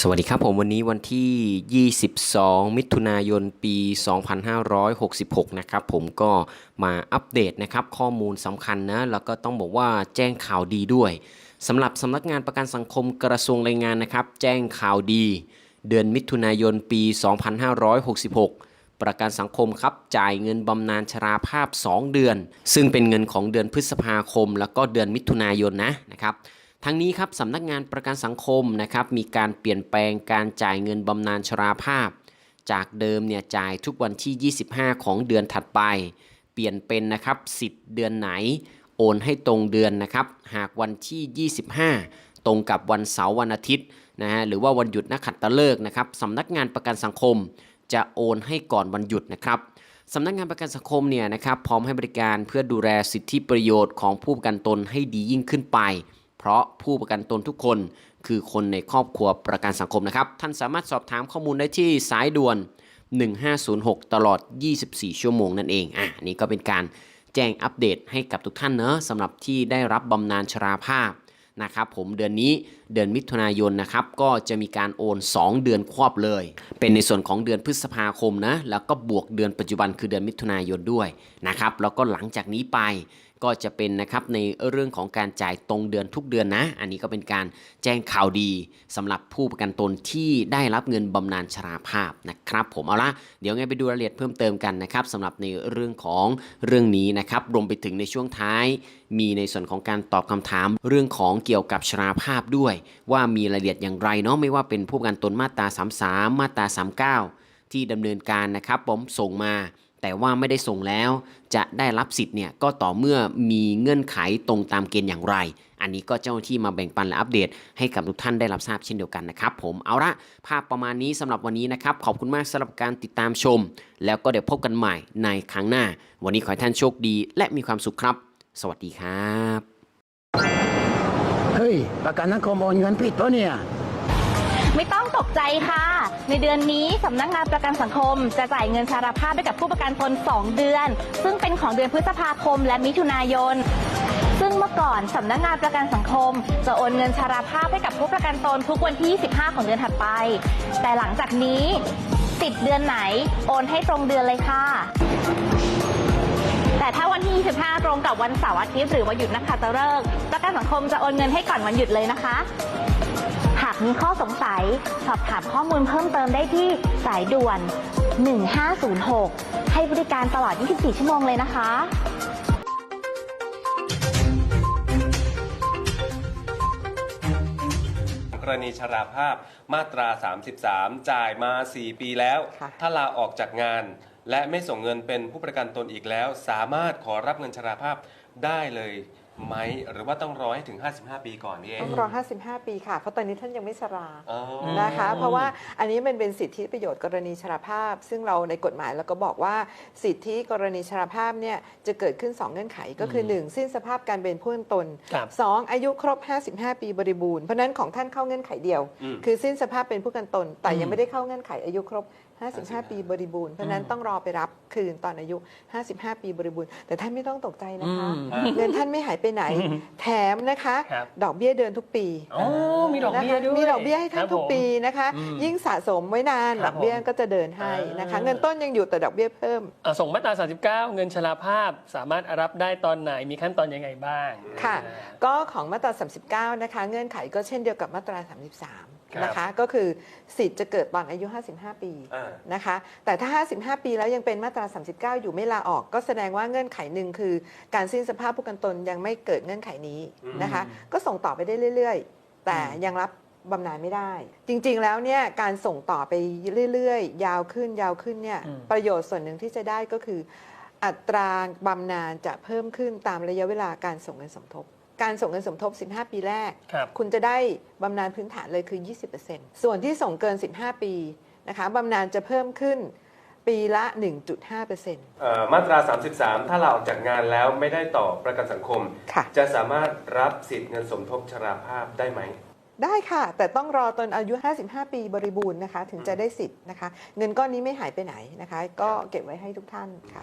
สวัสดีครับผมวันนี้วันที่ 22 มิถุนายน ปี 2566 นะครับผมก็มาอัปเดตนะครับข้อมูลสำคัญนะ แล้วก็ต้องบอกว่าแจ้งข่าวดีด้วยสำหรับสำนักงานประกันสังคมกระทรวงแรงงานนะครับ แจ้งข่าวดี เดือนมิถุนายน ปี 2566 ประกันสังคมครับจ่ายเงินบำนาญชราภาพ 2 เดือน ซึ่งเป็นเงินของเดือนพฤษภาคม แล้วก็เดือนมิถุนายนนะนะครับ ทั้งนี้ครับสำนักงานประกันสังคมนะครับมีการเปลี่ยนแปลงการจ่ายเงินบำนาญชราภาพ จากเดิมเนี่ยจ่ายทุกวันที่ 25 ของเดือนถัดไป เปลี่ยนเป็นนะครับสิทธิ์เดือนไหน โอนให้ตรงเดือนนะครับหากวันที่ 25 ตรงกับวันเสาร์วันอาทิตย์นะฮะหรือว่าวันหยุดนักขัตฤกษ์นะครับสำนักงานประกันสังคม จะโอนให้ก่อนวันหยุดนะครับสำนักงานประกันสังคมเนี่ยนะครับพร้อมให้บริการเพื่อดูแลสิทธิประโยชน์ของผู้ประกันตนให้ดียิ่งขึ้นไป เพราะผู้ประกันตนทุกคน คือคนในครอบครัวประกันสังคมนะครับ ท่านสามารถสอบถามข้อมูลได้ที่สายด่วน 1506 ตลอด 24 ชั่วโมงนั่นเองอะนนี้ก็เป็นการแจ้งอัปเดตให้กับทุกท่านเนอะสำหรับที่ได้รับบำนาญชราภาพนะครับผมเดือนนี้เดือนมิถุนายนนะครับก็จะมีการโอน 2 เดือนควบเลย เป็นในส่วนของเดือนพฤษภาคมนะแล้วก็บวกเดือนปัจจุบันคือเดือนมิถุนายนด้วยนะครับแล้วก็หลังจากนี้ไป ก็จะเป็นนะครับในเรื่องของการจ่ายตรงเดือนทุกเดือนนะ อันนี้ก็เป็นการแจ้งข่าวดีสำหรับผู้ประกันตนที่ได้รับเงินบำนาญชราภาพนะครับผมเอาละเดี๋ยวไงไปดูรายละเอียดเพิ่มเติมกันนะครับสำหรับในเรื่องของเรื่องนี้นะครับรวมไปถึงในช่วงท้าย มีในส่วนของการตอบคำถามเรื่องของเกี่ยวกับชราภาพด้วย ว่ามีรายละเอียดอย่างไรเนาะไม่ว่าเป็นผู้ประกันตนมาตรา 33 มาตรา 39 ที่ดำเนินการนะครับผมส่งมา แต่ว่าไม่ได้ส่งแล้ว จะได้รับสิทธิ์เนี่ยก็ต่อเมื่อมีเงื่อนไขตรงตามเกณฑ์อย่างไร อันนี้ก็เจ้าหน้าที่มาแบ่งปันและอัปเดต ให้กับทุกท่านได้รับทราบเช่นเดียวกันนะครับผมเอาละภาพประมาณนี้สำหรับวันนี้นะครับขอบคุณมากสำหรับการติดตามชม แล้วก็เดี๋ยวพบกันใหม่ในครั้งหน้า วันนี้ขอให้ท่านโชคดี และมีความสุขครับ สวัสดีครับ เฮ้ยประกันสังคมโอนเงินผิดปะเนี่ย ไม่ต้องตกใจค่ะ ในเดือนนี้สำนักงานประกันสังคม จะจ่ายเงินชาราภาพให้กับผู้ประกันตน 2 เดือน ซึ่งเป็นของเดือนพฤษภาคมและมิถุนายน ซึ่งเมื่อก่อนสำนักงานประกันสังคม จะโอนเงินชาราภาพให้กับผู้ประกันตนทุกวันที่ 25 ของเดือนถัดไป แต่หลังจากนี้ติดเดือนไหน โอนให้ตรงเดือนเลยค่ะ แต่ถ้าวันที่ 25 ตรงกับวันเสาร์อาทิตย์หรือวันหยุดนักขัตฤกษ์ประกันสังคมจะโอนเงินให้ก่อนวันหยุดเลยนะคะ มีข้อสงสัย สอบถามข้อมูลเพิ่มเติมได้ที่สายด่วน 1506 ให้บริการตลอด 24 ชั่วโมงเลยนะคะกรณีชราภาพมาตรา 33 จ่ายมา 4 ปีแล้วค่ะถ้าลาออกจากงาน และไม่ส่งเงินเป็นผู้ประกันตนอีกแล้ว สามารถขอรับเงินชราภาพได้เลย ไหมหรือว่าต้องรอให้ถึง 55 ปีก่อนนี่เองต้องรอ 55 ปีค่ะ เพราะตอนนี้ท่านยังไม่ชรา อ๋อ นะคะ เพราะว่าอันนี้มันเป็นสิทธิประโยชน์กรณีชราภาพ ซึ่งเราในกฎหมายเราก็บอกว่าสิทธิกรณีชราภาพเนี่ยจะเกิดขึ้น 2 เงื่อนไขก็คือ 1 สิ้นสภาพการเป็นผู้ประกันตน ครับ 2 อายุครบ 55 ปีบริบูรณ์เพราะฉะนั้นของท่านเข้าเงื่อนไขเดียว อืม คือสิ้นสภาพเป็นผู้ประกันตน แต่ยัอืงมไม่ได้เข้าเงื่อนไขอายุครบ 55 ปีบริบูรณ์เพราะฉะนั้นต้องรอไปรับคืนตอนอายุ 55 ปีบริบูรณ์แต่ท่านไม่ต้องตกใจนะคะอืมเงินท่านไม่หายไปไหน แถมนะคะครับดอกเบี้ยเดือนทุกปีอ๋อมีดอกเบี้ยด้วยนะคะมีดอกเบี้ยให้ท่านครับทุกผมปีนะคะอืมยิ่งสะสมไว้นานครัดบอกเบี้ยผมก็จะเดินให้นะคะอ่าเงินต้นยังอยู่แต่ดอกเบี้ยเพิ่มอะส่งมาตรา39 เงินชราภาพสามารถรับได้ตอนไหนมีขั้นตอนยังไงบ้างค่ะอ่าก็ของมาตรา 39 นะคะ เงื่อนไขก็เช่นเดียวกับมาตราครับ33 นะคะก็คือสิทธิ์จะเกิดตอนอายุ 55 ปีอ่า นะคะ แต่ถ้า 55 ปีแล้วยังเป็นมาตรา 39 อยู่ไม่ลาออก ก็แสดงว่าเงื่อนไขหนึ่งคือ การสิ้นสภาพผู้กันตนยังไม่เกิดเงื่อนไขนี้นะคะก็ส่งต่อไปได้เรื่อย ๆ แต่ยังรับบำนาญไม่ได้ จริงๆแล้วเนี่ยการส่งต่อไปเรื่อยๆ ยาวขึ้นยาวขึ้นเนี่ยอืม ประโยชน์ส่วนหนึ่งที่จะได้ก็คือ อัตราบำนาญจะเพิ่มขึ้นตามระยะเวลาการส่งเงินสมทบ การส่งเงินสมทบ 15 ปีแรก ครับ คุณจะได้บำนาญพื้นฐานเลยคือ 20%ส่วนที่ส่งเกิน 15 ปีนะคะบำนาญจะเพิ่มขึ้นปีละ 1.5%เอ่อมาตรา 33 ถ้าลาออกจากงานแล้วไม่ได้ต่อประกันสังคม ค่ะ จะสามารถรับสิทธิ์เงินสมทบชราภาพได้ไหม ได้ค่ะ แต่ต้องรอตอนอายุ 55 ปีบริบูรณ์นะคะ ถึงจะได้สิทธิ์นะคะ เงินก้อนนี้ไม่หายไปไหนนะคะ ก็เก็บไว้ให้ทุกท่านค่ะ